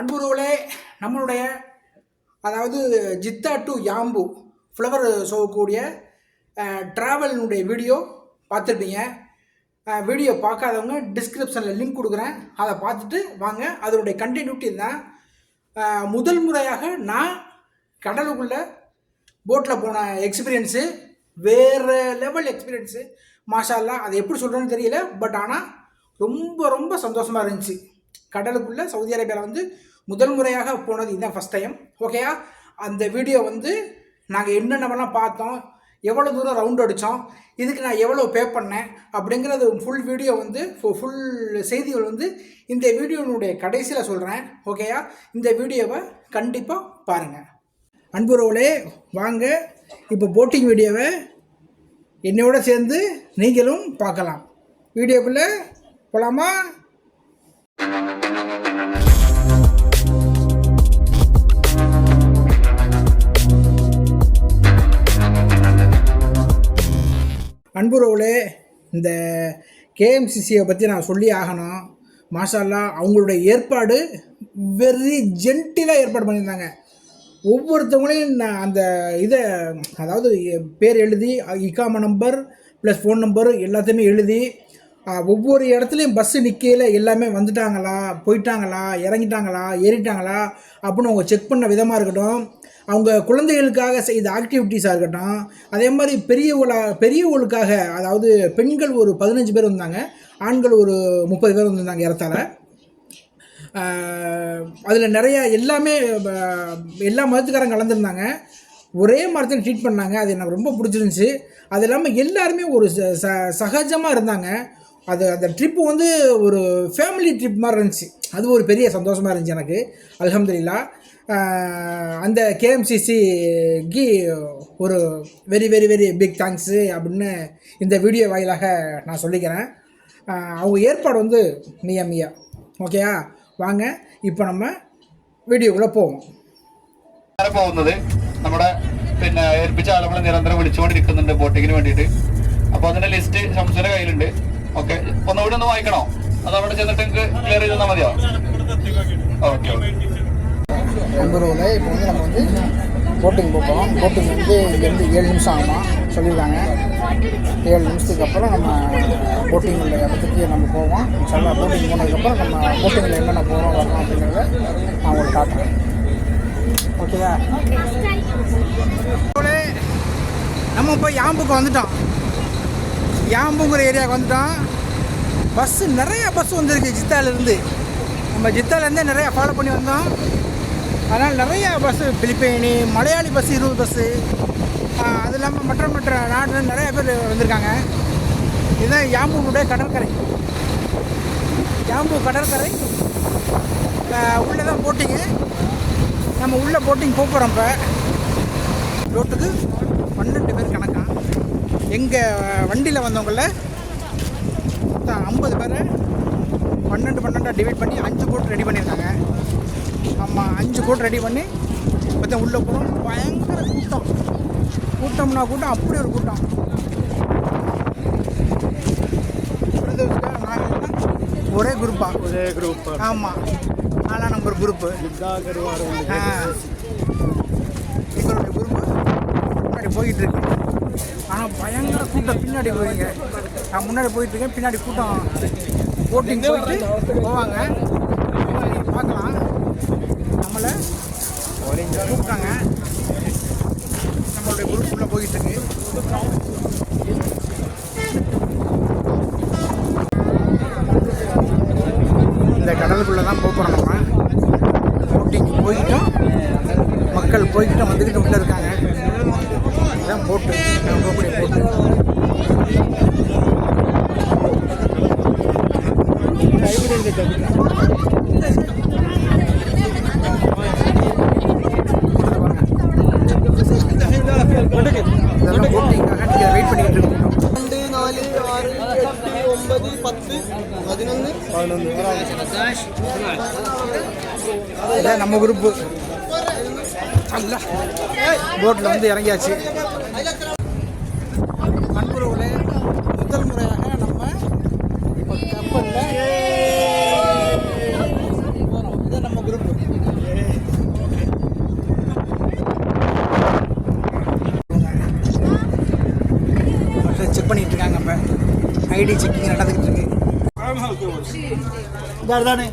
அன்புறவுகளே நம்மளுடைய அதாவது Jeddah to Yanbu flower ஷோவுக்குரிய ட்ராவலினுடைய வீடியோ பார்த்துருப்பீங்க. வீடியோ பார்க்காதவங்க டிஸ்கிரிப்ஷனில் லிங்க் கொடுக்குறேன். அதை பார்த்துட்டு வாங்க. அதனுடைய கண்டினியூட்டி தான் முதல் முறையாக நான் கடலுக்குள்ளே போட்டில் போன எக்ஸ்பீரியன்ஸு வேறு லெவல் எக்ஸ்பீரியன்ஸு மாஷால்லா அதை எப்படி சொல்கிறேன்னு தெரியல. பட் ஆனால் ரொம்ப ரொம்ப சந்தோஷமாக இருந்துச்சு. கடலுக்குள்ளே சவுதி அரேபியாவில் வந்து முதல் முறையாக போனது இதுதான் ஃபஸ்ட் டைம் ஓகேயா அந்த வீடியோ வந்து நாங்கள் என்னென்னவெல்லாம் பார்த்தோம் எவ்வளோ தூரம் ரவுண்ட் அடித்தோம் இதுக்கு நான் எவ்வளோ பே பண்ணேன் அப்படிங்கிறது ஃபுல் வீடியோ வந்து ஃபுல் செய்திகள் வந்து இந்த வீடியோனுடைய கடைசியில் சொல்கிறேன் ஓகேயா இந்த வீடியோவை கண்டிப்பாக பாருங்கள் அன்புறவுகளே வாங்க. இப்போ போட்டிங் வீடியோவை என்னையோட சேர்ந்து நீங்களும் பார்க்கலாம். வீடியோக்குள்ளே போகலாமா அன்புறவுகளே இந்த கேஎம்சிசியை பற்றி நான் சொல்லி ஆகணும். மாஷால்லா அவங்களுடைய ஏற்பாடு வெரி ஜென்டிலாக ஏற்பாடு பண்ணியிருந்தாங்க. ஒவ்வொருத்தவங்களையும் நான் அந்த இதை அதாவது பேர் எழுதி இக்காம நம்பர் ப்ளஸ் ஃபோன் நம்பர் எல்லாத்தையுமே எழுதி ஒவ்வொரு இடத்துலையும் பஸ்ஸு நிற்கையில் எல்லாமே வந்துட்டாங்களா போயிட்டாங்களா இறங்கிட்டாங்களா ஏறிட்டாங்களா அப்படின்னு அவங்க செக் பண்ண விதமாக இருக்கட்டும். அவங்க குழந்தைகளுக்காக செய்த ஆக்டிவிட்டீஸாக இருக்கட்டும் அதே மாதிரி பெரியவங்களா பெரியவங்களுக்காக அதாவது பெண்கள் ஒரு பதினஞ்சு பேர் வந்தாங்க ஆண்கள் ஒரு முப்பது பேர் வந்திருந்தாங்க ஏறத்தாழ. அதில் நிறைய எல்லாமே எல்லா மதத்துக்காரங்க கலந்துருந்தாங்க. ஒரே மரத்தில் ட்ரீட் பண்ணாங்க அது எனக்கு ரொம்ப பிடிச்சிருந்துச்சி. அது இல்லாமல் எல்லாருமே ஒரு ச- ச சகஜமாக இருந்தாங்க. அது அந்த ட்ரிப்பு வந்து ஒரு ஃபேமிலி ட்ரிப் மாதிரி இருந்துச்சு. அது ஒரு பெரிய சந்தோஷமாக இருந்துச்சு எனக்கு அலமதுல்லா அந்த கேஎம்சிசிக்கு ஒரு very very very big thanks அப்படின்னு இந்த வீடியோ வாயிலாக நான் சொல்லிக்கிறேன் அவங்க ஏற்பாடு வந்து நியமியா ஓகேயா வாங்க இப்போ நம்ம വീഡിയോകളെ പോകും പോകുന്നത് നമ്മുടെ പിന്നെ ഏൽപ്പിച്ച ആളുകൾ നിരന്തരം വിളിച്ചുകൊണ്ടിരിക്കുന്നുണ്ട് ബോട്ടിങ്ങിന് വേണ്ടിയിട്ട് അപ്പൊ അതിന്റെ ലിസ്റ്റ് ശംസുവിന്റെ കയ്യിലുണ്ട് ഓക്കെ ഒന്നുകൂടി ഒന്ന് വായിക്കണോ അത് അവിടെ ചെന്നിട്ട് ക്ലിയർ ചെയ്ത് തന്നാൽ മതിയോ ഓക്കെ நண்பர்களே இப்போ வந்து நம்ம வந்து போட்டிங் போகிறோம் போட்டிங் வந்து இங்கேருந்து ஏழு நிமிஷம் ஆகுமா? சொல்லியிருக்காங்க. ஏழு நிமிஷத்துக்கு அப்புறம் நம்ம போட்டிங் உள்ள இடத்துக்கு நம்ம போவோம். நல்லா போட்டிங் போனதுக்கப்புறம் நம்ம போட்டிங்கில் என்னென்ன போகிறோம் வரணும் அப்படிங்கிறத நான் உங்களுக்கு காட்டுறேன். ஓகேவா நம்ம இப்போ யாம்புக்கு வந்துட்டோம். யாம்புங்கிற ஏரியாவுக்கு வந்துட்டோம். பஸ்ஸு நிறைய பஸ் வந்துருக்கு. ஜித்தாலேருந்து. நம்ம ஜித்தாலேருந்தே நிறைய ஃபாலோ பண்ணி வந்தோம். அதனால் நிறைய பஸ்ஸு பிலிப்பைனி மலையாளி பஸ் இருபது பஸ்ஸு. அது இல்லாமல் மற்ற மற்ற நாட்டில் நிறைய பேர் வந்திருக்காங்க. இதுதான் யாம்பூனுடைய கடற்கரை. யாம்பூ கடற்கரை. உள்ளே தான் போட்டிங்கு. நம்ம உள்ளே போட்டிங் போகிறோம் இப்போ. ரோட்டுக்கு பன்னெண்டு பேர் கணக்கா. எங்கள் வண்டியில் வந்தவங்கள மொத்தம் ஐம்பது பேரை பன்னெண்டு பன்னெண்டாக டிவைட் பண்ணி அஞ்சு போட்டு ரெடி பண்ணியிருக்காங்க. அஞ்சு கோட் ரெடி பண்ணி மொத்தம் உள்ளே போகிறோம் பயங்கர கூட்டம். கூட்டம்னா கூட்டம் அப்படி ஒரு கூட்டம். ஒரே குரூப்பா ஒரே குரூப் ஆமாம் நாலாம் நம்பர் குரூப்பு எங்களுடைய குரூப்பு முன்னாடி போயிட்டு இருக்கு. ஆனால் பயங்கர கூட்டம் பின்னாடி போவீங்க நான் முன்னாடி போயிட்டு இருக்கேன் பின்னாடி கூட்டம். போட்டிங் போயிட்டு போவாங்க. பார்க்கலாம். கூப்பிட்டாங்க. நம்மளுடைய குரூப் உள்ள போயிட்டு இருக்கு இந்த கடலுக்குள்ளே தான் போகிறோம் நம்ம. போட்டிங் போயிட்டோம். மக்கள் போய்கிட்டு வந்துக்கிட்டு உள்ள இருக்காங்க. இதுதான் போட்டு. போகக்கூடிய போட்டு. இதெல்லாம் பதினொன்று நம்ம குரூப்பு போட்டில் வந்து இறங்கியாச்சு. அன்புறவுல முதல் முறையாக நம்ம இப்போ கப்பலில் நம்ம குரூப்பு செக் பண்ணிகிட்டு இருக்காங்க இப்போ ஐடி செக்கிங் நடந்து دار داني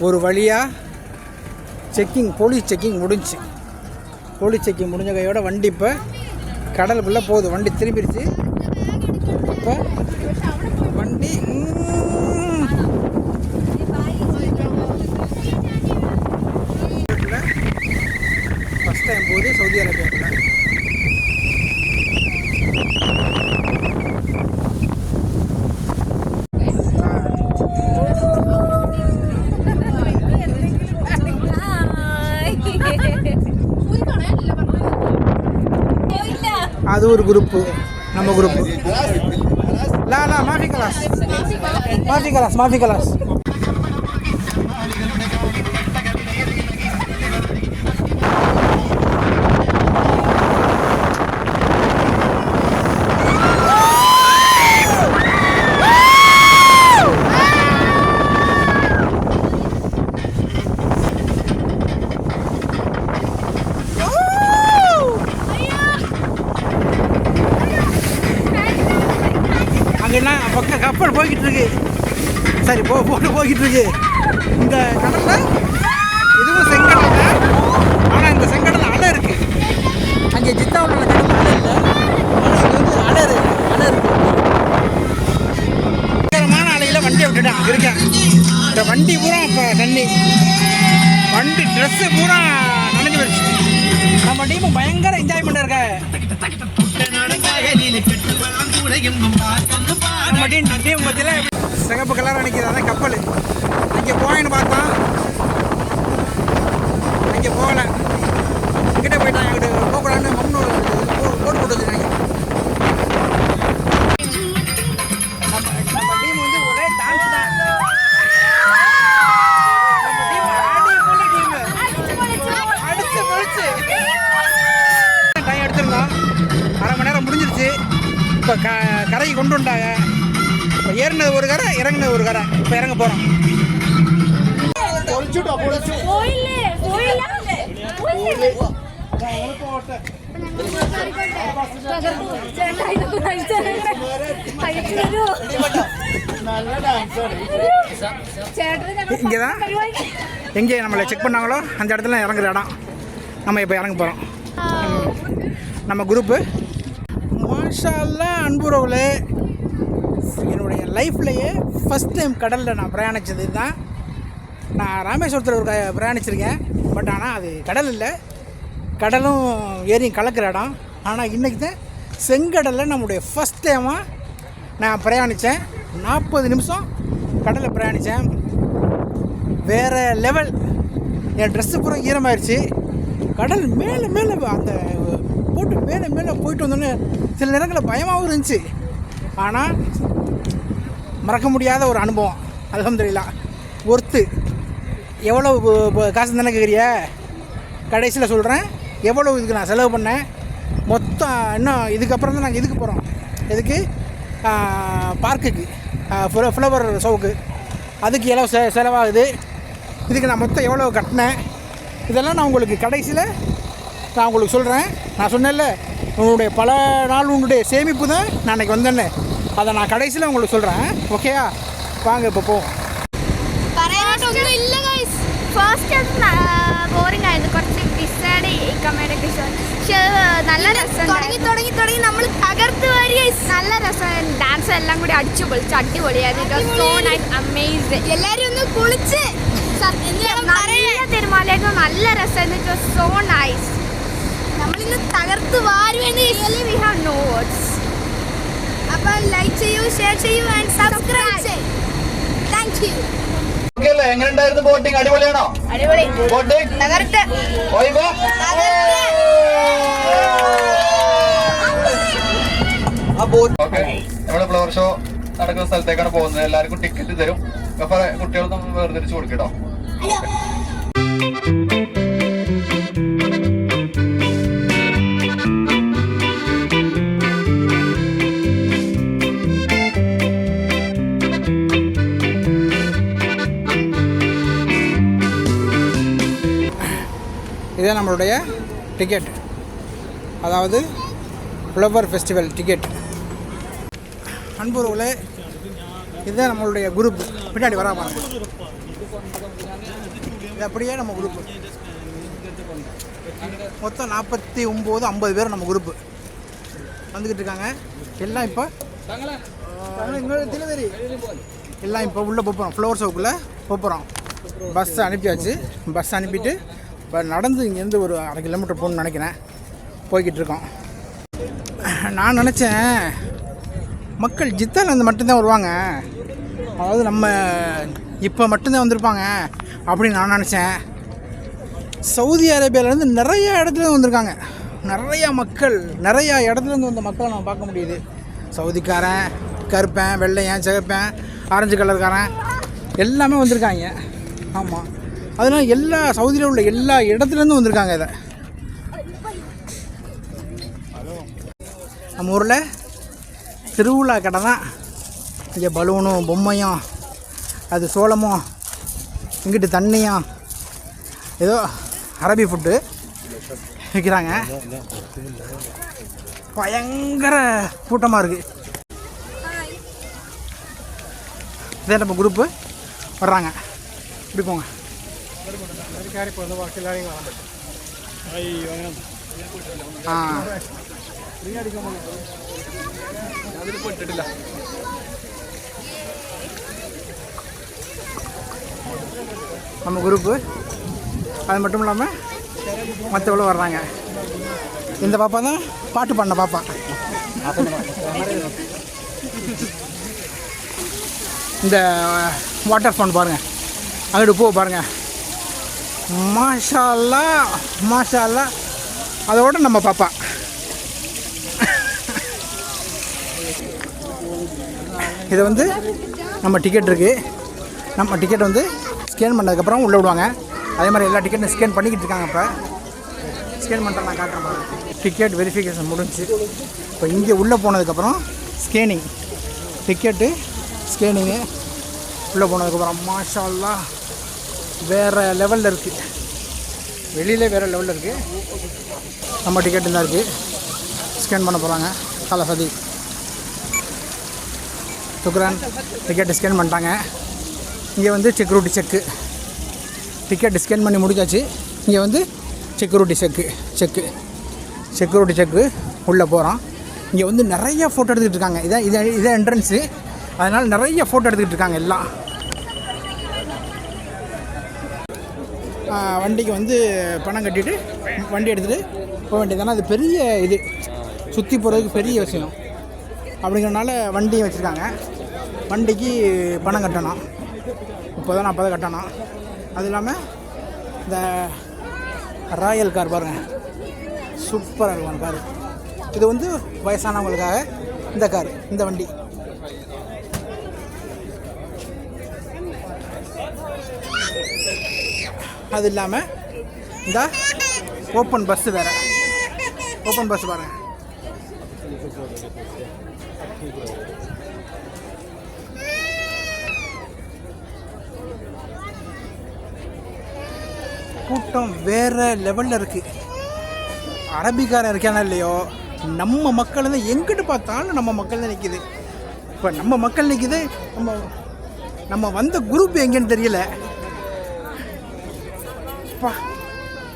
ஒரு வழியாக செக்கிங் போலீஸ் செக்கிங் முடிஞ்சு. போலீஸ் செக்கிங் முடிஞ்ச கையோட வண்டி இப்போ கடலுக்குள்ளே போகுது. வண்டி திரும்பிடுச்சு இப்போ வண்டி ஃபஸ்ட் டைம் போகுது சவுதி அரேபியாவில் அது ஒரு குரூப்பு. நம்ம குரூப்பு. லா லா மாஃபி கலாஸ். மாஃபி கலாஸ் மாஃபி கலாஸ். கப்பல் போய்கிட்டு இருக்கு சரி போ போட்டு போய்கிட்டு இருக்கு இந்த கடலில் இதுவும் செங்கடல் தான் ஆனால் இந்த செங்கடல் அலை இருக்கு. அங்கே ஜித்தாவில் உள்ள கடல் அலை இல்லை. ஆனால் இங்கே வந்து அலை இருக்கு அலை இருக்கு. பயங்கரமான அலையில் வண்டியை விட்டுட்டேன். இருக்கேன். இந்த வண்டி பூரா இப்போ தண்ணி. வண்டி ட்ரெஸ்ஸு பூரா நனைஞ்சு போயிடுச்சு. நம்ம டீம் பயங்கர என்ஜாய்மெண்ட் இருக்க. சிகப்பு கலர் நிற்கிது அதான் கப்பல். அங்கே போயின்னு பார்த்தோம் அங்கே போகல. இங்கிட்ட போயிட்டாங்க எங்கிட்ட போகக்கூடாதுன்னு இறங்குன ஒரு கடை. இப்போ இறங்க போகிறோம் இங்கே தான் எங்கே நம்மளை செக் பண்ணாங்களோ? அந்த இடத்துல இறங்குற இடம். நம்ம இப்போ இறங்க போகிறோம் நம்ம குரூப்பு மாஷால்லாம் அன்புறவுல என்னுடைய லைஃப்லையே ஃபஸ்ட் டைம் கடலில் நான் பிரயாணித்தது தான் நான் ராமேஸ்வரத்தில் ஒரு க- பிரயாணிச்சிருக்கேன். பட் ஆனால் அது கடல் இல்லை. கடலும் ஏரியும் கலக்கிற இடம். ஆனால் இன்றைக்கி தான் செங்கடலில் நம்முடைய ஃபஸ்ட் டைமாக நான் பிரயாணித்தேன் நாற்பது நிமிஷம் கடலில் பிரயாணித்தேன் வேறு லெவல் என் ட்ரெஸ்ஸு பூரா ஈரமாயிருச்சு. கடல் மேலே மேலே அந்த போட்டு மேலே மேலே போயிட்டு வந்தோன்னே சில நேரங்களில் பயமாகவும் இருந்துச்சு. ஆனால் மறக்க முடியாத ஒரு அனுபவம். அலமதுல்லா ஒர்த்து எவ்வளோ காசு தானே கேட்குறிய கடைசியில் சொல்கிறேன் எவ்வளோ இதுக்கு நான் செலவு பண்ணேன்? மொத்தம் இன்னும் இதுக்கப்புறம் தான் நாங்கள் இதுக்கு போகிறோம் எதுக்கு? பார்க்குக்கு ஃப்ளவர் ஷோவுக்கு அதுக்கு எவ்வளோ செ செலவாகுது? இதுக்கு நான் மொத்தம் எவ்வளோ கட்டினேன்? இதெல்லாம் நான் உங்களுக்கு கடைசியில் நான் உங்களுக்கு சொல்கிறேன் நான் சொன்னேன்ல உன்னுடைய பல நாள் உன்னுடைய சேமிப்பு தான் நான் அன்றைக்கி வந்தேன்னு. அதை நான் கடைசியில் உங்களுக்கு சொல்கிறேன் ஓகேயா வாங்க இப்போ போவோம் പറയാനായിട്ടൊന്നും ഇല്ല ഗൈസ് ഫസ്റ്റ് അത് ബോറിംഗ് ആയിരുന്നു കുറച്ച് ഡിസൈഡ് കമ്മയുടെ പക്ഷെ നല്ല രസം തുടങ്ങി തുടങ്ങി തുടങ്ങി നമ്മൾ തകർത്ത് വരി നല്ല രസം ഡാൻസ് എല്ലാം കൂടി അടിച്ചു പൊളിച്ച് അടിപൊളിയായിരുന്നു സോ നൈസ് അമേസിങ് എല്ലാരും ഒന്ന് കുളിച്ച് നല്ല തിരുമാലയായിരുന്നു നല്ല രസമായിരുന്നു സോ നൈസ് നമ്മളിന്ന് തകർത്ത് വാരുവേണ്ടി V have no words like ചെയ്യൂ ഷെയർ ചെയ്യൂ ആൻഡ് സബ്സ്ക്രൈബ് ചെയ്യൂ. താങ്ക് യു ഓക്കെ അല്ലേ എങ്ങനെ ബോട്ടിംഗ് അടിപൊളിയാണോ? അടിപൊളി. ബോട്ടിംഗ് നമ്മൾ ഫ്ലവർ ഷോ നടക്കുന്ന സ്ഥലത്തേക്കാണ് പോകുന്നത്. എല്ലാവർക്കും ടിക്കറ്റ് തരും. അപ്പൊ കുട്ടികളൊന്നും വേർതിരിച്ച് കൊടുക്കട്ടോ நம்மளுடைய டிக்கெட் அதாவது ஃப்ளவர் ஃபெஸ்டிவல் டிக்கெட் அன்புறவுகளே இதுதான் நம்மளுடைய குரூப் பின்னாடி வரா பாருங்க. இது அப்படியே நம்ம குரூப்பு மொத்தம் நாற்பத்தி ஒம்பது ஐம்பது பேர் நம்ம குரூப்பு வந்துக்கிட்டு இருக்காங்க. எல்லாம் இப்போ தினதரி எல்லாம் இப்போ உள்ளே போகிறோம் ஃப்ளவர் ஷோக்குள்ளே போகிறோம் பஸ் அனுப்பியாச்சு. பஸ் அனுப்பிட்டு இப்போ நடந்து இங்கேருந்து ஒரு அரை கிலோமீட்டர் போகணும்னு நினைக்கிறேன். போய்கிட்டு இருக்கோம் நான் நினச்சேன் மக்கள் ஜித்தாலேருந்து மட்டும்தான் வருவாங்க. அதாவது நம்ம இப்போ மட்டும்தான் வந்திருப்பாங்க அப்படின்னு நான் நினச்சேன். சவுதி அரேபியாவிலேருந்து நிறைய இடத்துல வந்திருக்காங்க. நிறையா மக்கள் நிறையா இடத்துலேருந்து வந்த மக்களை நம்ம பார்க்க முடியுது. சவுதிக்காரன் கருப்பேன் வெள்ளையன் சிகப்பேன் ஆரஞ்சு கலர்காரன் எல்லாமே வந்திருக்காங்க. ஆமாம் அதனால் எல்லா சவுதியில் உள்ள எல்லா இடத்துலேருந்து வந்திருக்காங்க இதை. நம்ம ஊரில் திருவிழா கடை தான் இங்கே பலூனும் பொம்மையும் அது சோளமும் இங்கிட்டு தண்ணியும் ஏதோ அரபி ஃபுட்டு விற்கிறாங்க பயங்கர கூட்டமாக இருக்குது இதே நம்ம குரூப்பு வர்றாங்க. இப்படி போங்க. ஆ நம்ம குரூப்பு அது மட்டும் இல்லாமல் மற்றவங்களும் வர்றாங்க இந்த பாப்பா தான் பாட்டு பண்ண பாப்பா இந்த வாட்டர் ஃபவுண்ட் பாருங்கள் அங்கிட்டு போ பாருங்கள் மாஷாலா மாஷாலா மாஷா அல்லா அதோட நம்ம பாப்பா. இது வந்து நம்ம டிக்கெட் இருக்குது நம்ம டிக்கெட் வந்து ஸ்கேன் பண்ணதுக்கப்புறம் உள்ளே விடுவாங்க. அதே மாதிரி எல்லா டிக்கெட்டும் ஸ்கேன் பண்ணிக்கிட்டு இருக்காங்க இப்போ. ஸ்கேன் பண்ணுறேன் நான் காட்டுறேன் டிக்கெட் வெரிஃபிகேஷன் முடிஞ்சு. இப்போ இங்கே உள்ளே போனதுக்கப்புறம் ஸ்கேனிங் டிக்கெட்டு ஸ்கேனிங்கு உள்ளே போனதுக்கப்புறம் மாஷால்லா. வேறு லெவலில் இருக்குது வெளியிலே வேறு லெவலில் இருக்குது நம்ம டிக்கெட்டு தான் இருக்குது ஸ்கேன் பண்ண போகிறாங்க கால சதி. சுக்ரான் ஸ்கேன் பண்ணிட்டாங்க. இங்கே வந்து செக்யூரிட்டி செக்கு டிக்கெட் ஸ்கேன் பண்ணி முடிச்சாச்சு. இங்கே வந்து செக்யூரிட்டி செக்கு செக்கு செக்யூரிட்டி செக்கு உள்ளே போகிறோம் இங்கே வந்து நிறைய ஃபோட்டோ எடுத்துக்கிட்டு இருக்காங்க. இதான் இதான் இதான் என்ட்ரன்ஸு அதனால் நிறைய ஃபோட்டோ எடுத்துக்கிட்டு இருக்காங்க எல்லாம். வண்டிக்கு வந்து பணம் கட்டிட்டு வண்டி எடுத்துகிட்டு போக வேண்டியதானே அது பெரிய இது. சுற்றி போகிறதுக்கு பெரிய விஷயம். அப்படிங்கிறனால வண்டியும் வச்சுருக்காங்க. வண்டிக்கு பணம் கட்டணும். முப்பதோ நாற்பதோ கட்டணும். அது இல்லாமல் இந்த ராயல் கார் பாருங்கள் சூப்பராக இருக்கும் கார். இது வந்து வயசானவங்களுக்காக இந்த கார் இந்த வண்டி. அது இல்லாமல் இந்த ஓப்பன் பஸ்ஸு வேறு. ஓப்பன் பஸ் பாருங்கள் கூட்டம் வேறு லெவலில் இருக்குது அரபிக்காரன் இருக்கானா இல்லையோ? நம்ம மக்கள் தான் எங்கிட்டு பார்த்தாலும் நம்ம மக்கள் தான் நிற்கிது இப்போ நம்ம மக்கள் நிற்கிது நம்ம நம்ம வந்த குரூப் எங்கேன்னு தெரியல.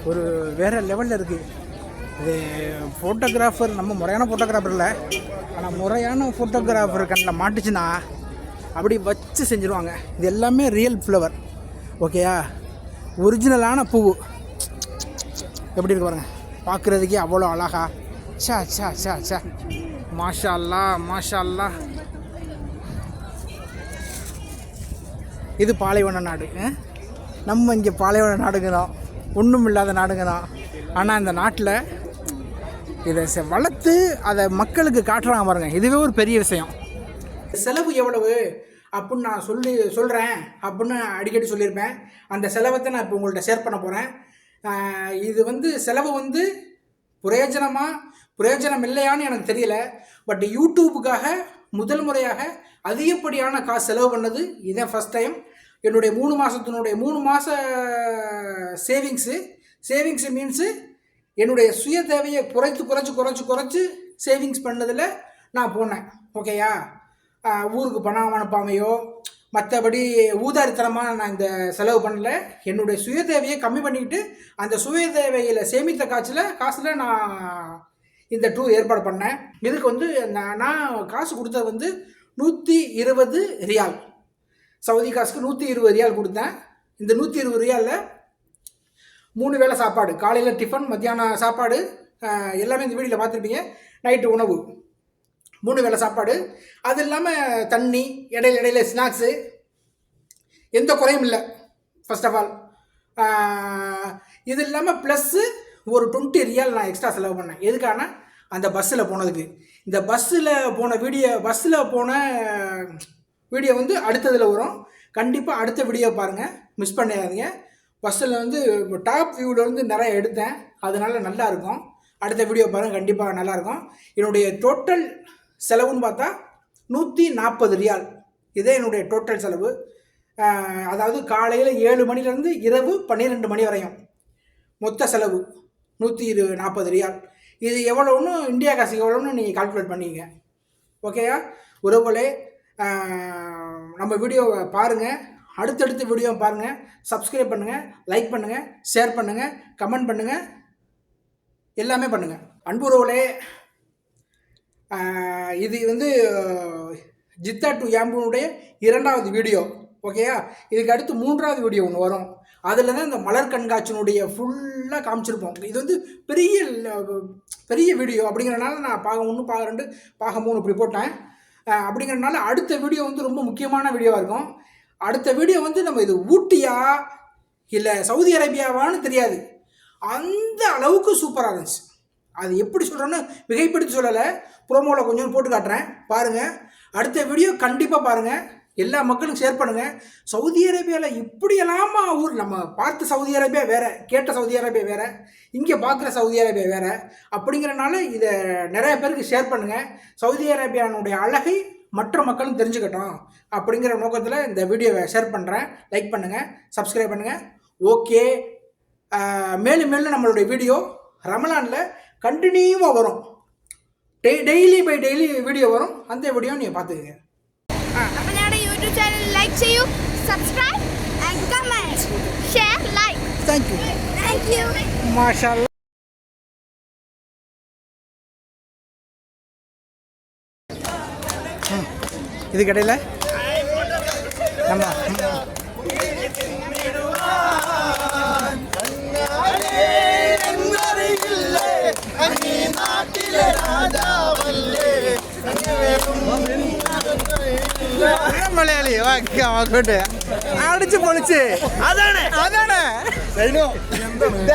ஒரு வேறு லெவலில் இருக்குது இது ஃபோட்டோகிராஃபர் நம்ம முறையான ஃபோட்டோகிராஃபர் இல்லை. ஆனால் முறையான ஃபோட்டோகிராஃபர் கண்ணில் மாட்டுச்சுன்னா அப்படி வச்சு செஞ்சுருவாங்க. இது எல்லாமே ரியல் ஃப்ளவர் ஓகேயா ஒரிஜினலான பூ. எப்படி இருக்கு பாருங்க. பார்க்குறதுக்கே அவ்வளோ அழகா. சா சா சா சா மாஷா அல்லா மாஷா அல்லா இது பாலைவன நாடு. நம்ம இங்கே பாலைவன நாடுங்கிறோம் ஒன்றும் இல்லாத தான். ஆனால் இந்த நாட்டில் இதை செ- வளர்த்து அதை மக்களுக்கு காட்டுறாங்க பாருங்க. இதுவே ஒரு பெரிய விஷயம். செலவு எவ்வளவு? அப்படின்னு நான் சொல்லி சொல்கிறேன் அப்படின்னு அடிக்கடி சொல்லியிருப்பேன். அந்த செலவத்தை நான் இப்போ உங்கள்கிட்ட ஷேர் பண்ண போகிறேன் இது வந்து செலவு வந்து பிரயோஜனமாக பிரயோஜனம் இல்லையான்னு எனக்கு தெரியல. பட் யூடியூபுக்காக முதல் முறையாக அதிகப்படியான காசு செலவு பண்ணது இதான் ஃபஸ்ட் டைம் என்னுடைய மூணு மாதத்தினுடைய மூணு மாத சேவிங்ஸு சேவிங்ஸு மீன்ஸு என்னுடைய சுய தேவையை குறைத்து குறைச்சி குறைச்சி குறைச்சி சேவிங்ஸ் பண்ணதில் நான் போனேன். ஓகேயா ஊருக்கு பணம் அனுப்பாமையோ மற்றபடி ஊதாரித்தனமாக நான் இந்த செலவு பண்ணல. என்னுடைய சுய தேவையை கம்மி பண்ணிக்கிட்டு அந்த சுய தேவையில் சேமித்த காசில் காசில் நான் இந்த டூர் ஏற்பாடு பண்ணேன். இதுக்கு வந்து நான் நான் காசு கொடுத்தது வந்து நூற்றி இருபது ரியால். சவுதி காசுக்கு நூற்றி இருபது ரியால் கொடுத்தேன். இந்த நூற்றி இருபது ரியாலில் மூணு வேளை சாப்பாடு. காலையில் டிஃபன் மத்தியானம் சாப்பாடு எல்லாமே இந்த வீடியோவில் பார்த்துருப்பீங்க. நைட்டு உணவு. மூணு வேளை சாப்பாடு. அது இல்லாமல் தண்ணி இடையில இடையில ஸ்நாக்ஸு எந்த குறையும் இல்லை. ஃபர்ஸ்ட் ஆஃப் ஆல் இது இல்லாமல் ப்ளஸ்ஸு ஒரு டுவெண்ட்டி ரியால் நான் எக்ஸ்ட்ரா செலவு பண்ணேன். எதுக்கான அந்த பஸ்ஸில் போனதுக்கு. இந்த பஸ்ஸில் போன வீடியோ பஸ்ஸில் போன வீடியோ வந்து அடுத்ததில் வரும். கண்டிப்பாக அடுத்த வீடியோ பாருங்கள் மிஸ் பண்ணிடாதீங்க ஃபஸ்ட்டில் வந்து டாப் வியூவில் நிறைய எடுத்தேன். அதனால் நல்லா இருக்கும். அடுத்த வீடியோ பாருங்கள் கண்டிப்பாக நல்லாயிருக்கும் என்னுடைய டோட்டல் செலவுன்னு பார்த்தா நூற்றி நாற்பது ரியால் இதே என்னுடைய டோட்டல் செலவு. அதாவது காலையில் ஏழு மணிலேருந்து இரவு பன்னிரெண்டு மணி வரையும். மொத்த செலவு நூற்றி இரு நாற்பது ரியால் இது எவ்வளோன்னு இந்தியா காசு எவ்வளோன்னு நீங்கள் கால்குலேட் பண்ணிக்கங்க. ஓகேயா உறவுகளே நம்ம வீடியோவை பாருங்கள் அடுத்தடுத்த வீடியோ பாருங்கள் சப்ஸ்கிரைப் பண்ணுங்கள் லைக் பண்ணுங்கள் ஷேர் பண்ணுங்கள் கமெண்ட் பண்ணுங்கள் எல்லாமே பண்ணுங்கள் அன்பு இது வந்து ஜித்தா டு யாம்புனுடைய இரண்டாவது வீடியோ ஓகேயா இதுக்கு அடுத்து மூன்றாவது வீடியோ ஒன்று வரும். அதில் தான் இந்த மலர் கண்காட்சியினுடைய ஃபுல்லாக காமிச்சிருப்போம். இது வந்து பெரிய பெரிய வீடியோ அப்படிங்கிறனால நான் பாகம் ஒன்று பாகம் ரெண்டு பாகம் மூணு இப்படி போட்டேன். அப்படிங்கிறனால அடுத்த வீடியோ வந்து ரொம்ப முக்கியமான வீடியோவாக இருக்கும். அடுத்த வீடியோ வந்து நம்ம இது ஊட்டியா இல்லை சவுதி அரேபியாவான்னு தெரியாது. அந்த அளவுக்கு சூப்பராக இருந்துச்சு. அது எப்படி சொல்கிறேன்னு மிகைப்படுத்தி சொல்லலை. ப்ரோமோவில் கொஞ்சம் போட்டு காட்டுறேன். பாருங்கள் அடுத்த வீடியோ கண்டிப்பாக பாருங்கள் எல்லா மக்களும் ஷேர் பண்ணுங்கள் சவுதி அரேபியாவில் இப்படி எல்லாமா ஊர் நம்ம பார்த்த சவுதி அரேபியா வேறு கேட்ட சவுதி அரேபியா வேறு இங்கே பார்க்குற சவுதி அரேபியா வேறு அப்படிங்கிறனால இதை நிறைய பேருக்கு ஷேர் பண்ணுங்கள் சவுதி அரேபியானுடைய அழகை மற்ற மக்களும் தெரிஞ்சுக்கட்டும் அப்படிங்கிற நோக்கத்தில் இந்த வீடியோவை ஷேர் பண்ணுறேன் லைக் பண்ணுங்கள் சப்ஸ்கிரைப் பண்ணுங்கள் ஓகே மேலும் மேலும் நம்மளுடைய வீடியோ ரமலானில் கண்டினியூவாக வரும். டெய் டெய்லி பை டெய்லி வீடியோ வரும். அந்த வீடியோ நீங்கள் பார்த்துக்கங்க. യൂട്യൂബ് ചാനൽ ലൈക്ക് ചെയ്യൂ subscribe and comment share like thank you thank you மாஷா இதுக்கிடையில் நம்ம வாங்க வாங்கட்டு அடிச்சு பொழிச்சு. அதானே? அதானே? சைனோ இந்த